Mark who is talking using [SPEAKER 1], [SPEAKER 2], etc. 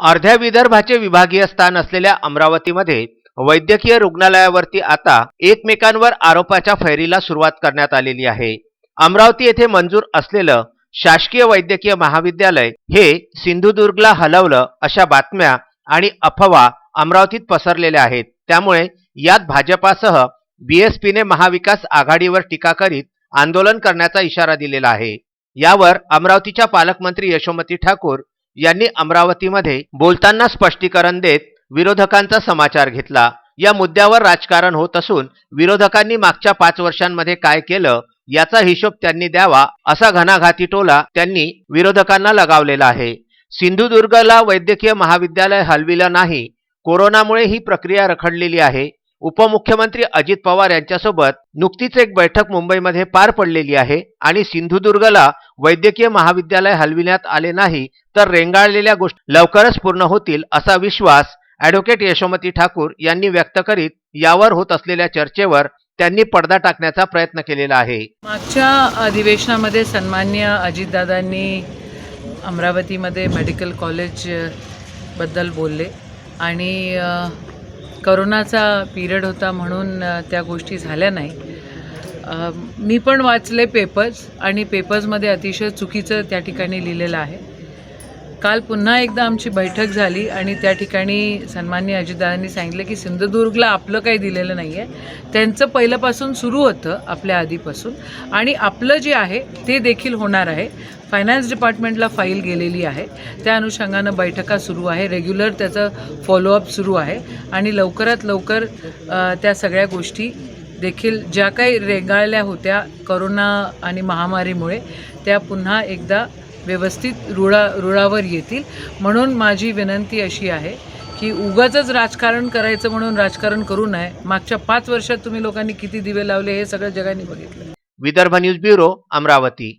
[SPEAKER 1] अर्ध्या विदर्भाचे विभागीय स्थान असलेल्या अमरावतीमध्ये वैद्यकीय रुग्णालयावरती आता एकमेकांवर आरोपाच्या फैरीला सुरुवात करण्यात आलेली आहे. अमरावती येथे मंजूर असलेलं शासकीय वैद्यकीय महाविद्यालय हे सिंधुदुर्गला हलवलं अशा बातम्या आणि अफवा अमरावतीत पसरलेल्या आहेत. त्यामुळे यात भाजपासह बीएसपीने महाविकास आघाडीवर टीका करीत आंदोलन करण्याचा इशारा दिलेला आहे. यावर अमरावतीच्या पालकमंत्री यशोमती ठाकूर यांनी अमरावतीमध्ये बोलताना स्पष्टीकरण देत विरोधकांचा समाचार घेतला. या मुद्द्यावर राजकारण होत असून विरोधकांनी मागच्या पाच वर्षांमध्ये काय केलं याचा हिशोब त्यांनी द्यावा असा घणाघाती टोला त्यांनी विरोधकांना लगावलेला आहे. सिंधुदुर्गला वैद्यकीय महाविद्यालय हलविलं नाही. कोरोनामुळे ही प्रक्रिया रखडलेली आहे. उपमुख्यमंत्री अजित पवार यांच्यासोबत नुकतीच एक बैठक मुंबईमध्ये पार पडलेली आहे आणि सिंधुदुर्गला वैद्यकीय महाविद्यालय हलविण्यात आले नाही तर रेंगाळलेल्या गोष्टी लवकरच पूर्ण होतील असा विश्वास ॲडव्होकेट यशोमती ठाकूर यांनी व्यक्त करीत यावर होत असलेल्या चर्चेवर त्यांनी पडदा टाकण्याचा प्रयत्न केलेला आहे.
[SPEAKER 2] मागच्या अधिवेशनामध्ये सन्मान्य अजितदादांनी अमरावतीमध्ये मेडिकल कॉलेजबद्दल बोलले आणि करोनाचा पिरियड होता म्हणून त्या गोष्टी झाल्या नाही. मी पण वाचले पेपर्स आणि पेपर्समध्ये अतिशय चुकीचं त्या ठिकाणी लिहिलेलं आहे. काल पुन्हा एकदा आमची बैठक झाली आणि त्या ठिकाणी सन्मान्य अजितदादांनी सांगितलं की सिंधुदुर्गला आपलं काही दिलेलं नाही आहे त्यांचं पहिल्यापासून सुरू होतं आपल्या आधीपासून. आणि आपलं जे आहे ते देखील होणार आहे. फायनान्स डिपार्टमेंटला फाईल गेलेली आहे. त्या अनुषंगानं बैठका सुरू आहे. रेग्युलर त्याचं फॉलोअप सुरू आहे. आणि लवकरात लवकर त्या सगळ्या गोष्टी देखील ज्या काही रेंगाळल्या होत्या करोना आणि महामारीमुळे त्या पुन्हा एकदा व्यवस्थित रुळा रुळावर येतील. म्हणून माझी विनंती अशी आहे की उगाचच राजकारण करायचं म्हणून राजकारण करू नये. मागच्या पाच वर्षात तुम्ही लोकांनी किती दिवे लावले हे सगळं जगाने बघितलं.
[SPEAKER 1] Vidarbha news bureau Amravati.